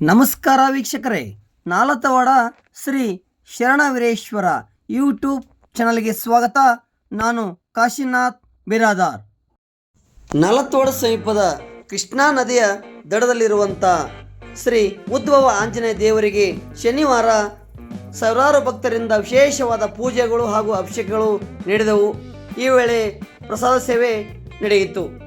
ನಮಸ್ಕಾರ ವೀಕ್ಷಕರೇ. ನಾಲತವಾಡ ಶ್ರೀ ಶರಣವೀರೇಶ್ವರ ಯೂಟ್ಯೂಬ್ ಚಾನಲ್ಗೆ ಸ್ವಾಗತ. ನಾನು ಕಾಶಿನಾಥ್ ಬಿರಾದಾರ್. ನಾಲತವಾಡ ಸಮೀಪದ ಕೃಷ್ಣಾ ನದಿಯ ದಡದಲ್ಲಿರುವಂಥ ಶ್ರೀ ಉದ್ಭವ ಆಂಜನೇಯ ದೇವರಿಗೆ ಶನಿವಾರ ಸಾವಿರಾರು ಭಕ್ತರಿಂದ ವಿಶೇಷವಾದ ಪೂಜೆಗಳು ಹಾಗೂ ಅಭಿಷೇಕಗಳು ನಡೆದವು. ಈ ವೇಳೆ ಪ್ರಸಾದ ಸೇವೆ ನಡೆಯಿತು.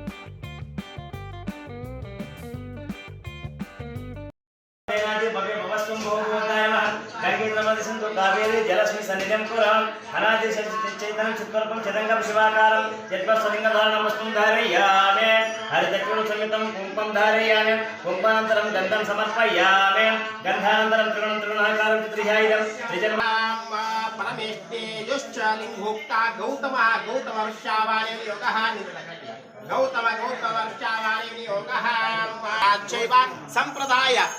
జలస్మి సన్నిధం కురం అనాది చైతన్యం చిత్వల్పం చదంగం శివాకారం చత్వస్వలింగ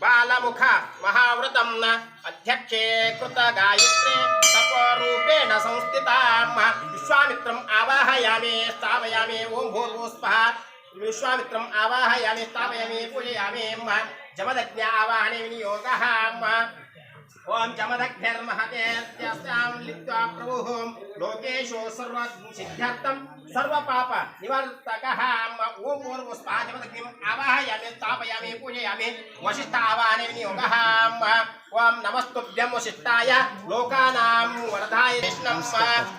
बाल मुख न अध्यक्षे कृत गायत्रे तपरूपेण संस्थितां आवाहयामे, स्थापयामे, ओं ॐ भूर्भुस्वः विश्वामित्रम् आवाहयामे, स्थापयामे, पूजयामे। जमदज्ञ आवाहने विनियोगः। ओम चमदग्धर्महतेत्यास्यां लिप्त्वा प्रभुः लोकेशो सर्वसिद्ध्यर्थं सर्वपाप निवर्तकः ओम ओर्वस्पः चमदग्निम् आवाहयामि तापयामि पूजयामि वशिष्ठ आवाहने विनियोगः ओम नमस्तुभ्यं वशिष्ठाय लोकानां वरदाय कृष्णं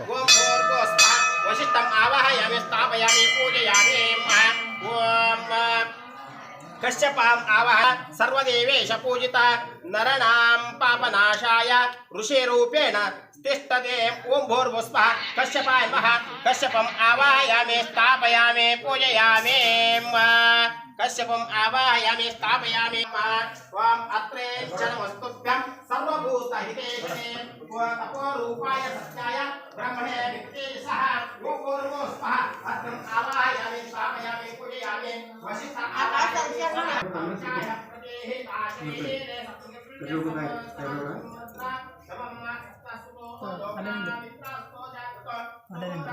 ओम पूर्वस्पा वशिष्ठं आवाहयामि तापयामि पूजयामि ओम कश्यपाम् आवह सर्वदेवेश पूजिता। नरणां पापनाशाय। ऋषिरूपेण तिष्ठते। ॐ भूर्भुस्वः। कश्यपाय नमः। कश्यपम् आवाहयामि, स्थापयामि, पूजयामि। कश्यपम् आवाहयामि, स्थापयामि। त्वाम् अत्रे जनमस्तुभ्यं सर्वभूतहितेशने तपोरूपाय सत्याय। ब्रह्मणे पूजयामि। Berdua ada Ada?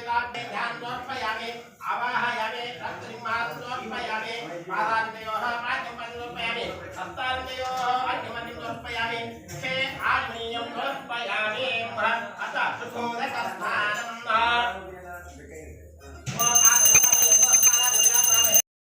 वेदाग्ने ध्यानोपयामे आवाहयामे रक्तरिमात्रोपयामे पादाग्नयोः पाद्यपदोपयामे हस्ताग्नयोः अन्यमन्योपयामे मुखे आग्नेयं नोपयामे अतः सुखोदकस्था